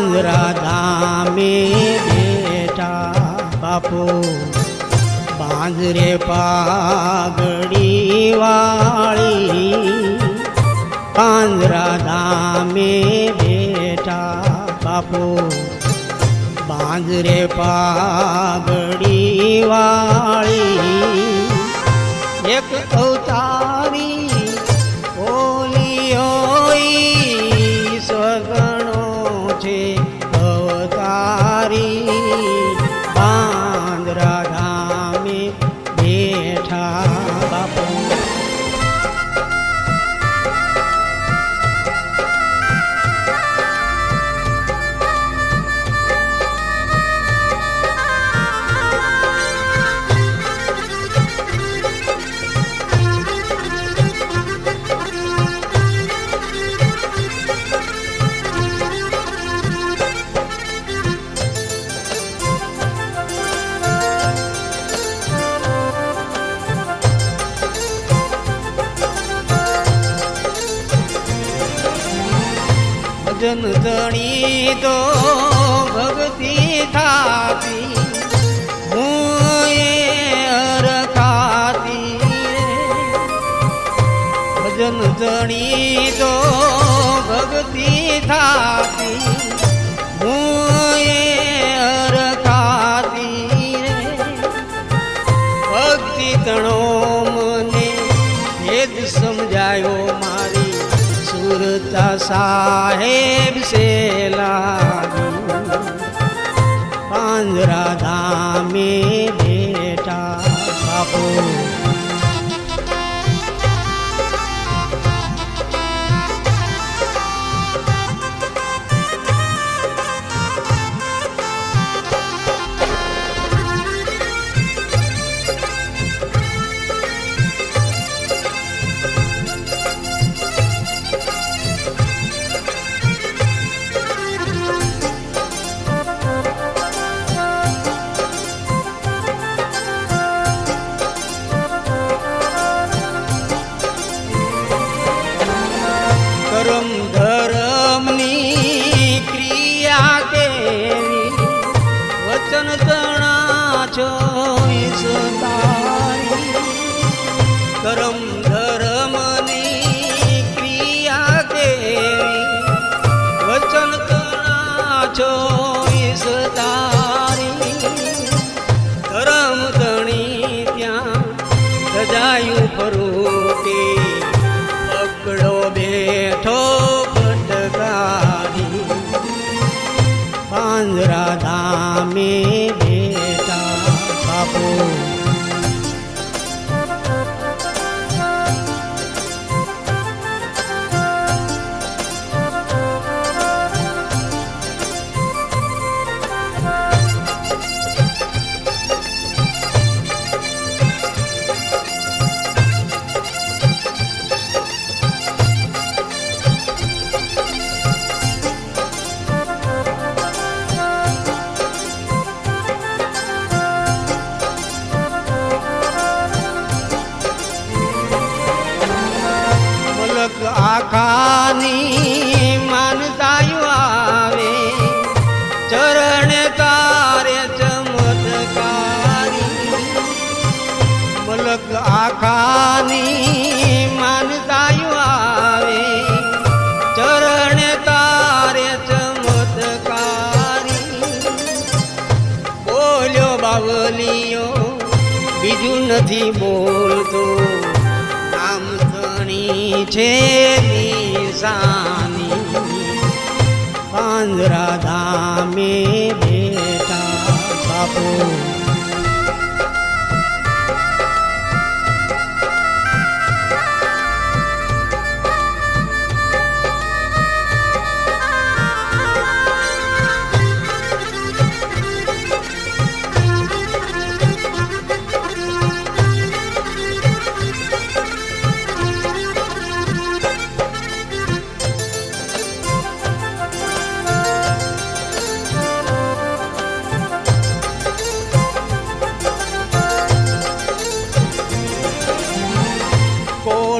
આંધ્રા બેટા બાપુ. બાંદરે પાઘડી વાળી. આંધ્રા ધામે બેઠા બાપુ. બાંદરે પાઘડી વાળી. એક અવતારી બેઠા ભજન જણી તો ભક્તિ થાતી. હું એ અરખાતી ભજન જણી તો ભક્તિ થાતી. સુરતા સાહેબ સે લાગી પાંજરા ધામે બેઠા બાપુ સજાયું ફરૂટી. પકડો બેઠો પટકારી પાંજરા ધામે આખાની માનતાયું ચરણ તારે ચમત્કારી. બોલ્યો બાવલીઓ, બીજું નથી બોલતો. આમ ઘણી છે નિશાની. પાંજરા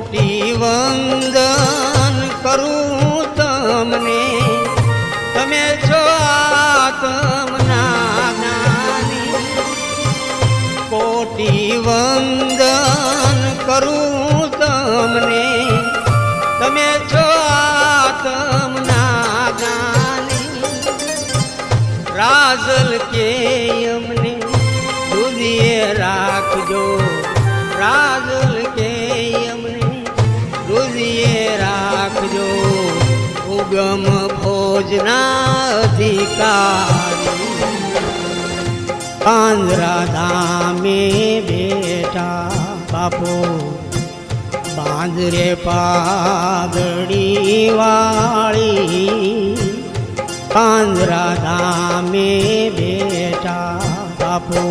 કોટી વંદન કરું તમને. તમે છો આત્મનાની કોટી વંદન કરું તમને. તમે છો આત્મનાની રાજલ કે અધિકારી આંધ્રાધામે બેટા બાપો બાંદરે પાઘડી વાળી આંધ્રાધામે બેટા બાપો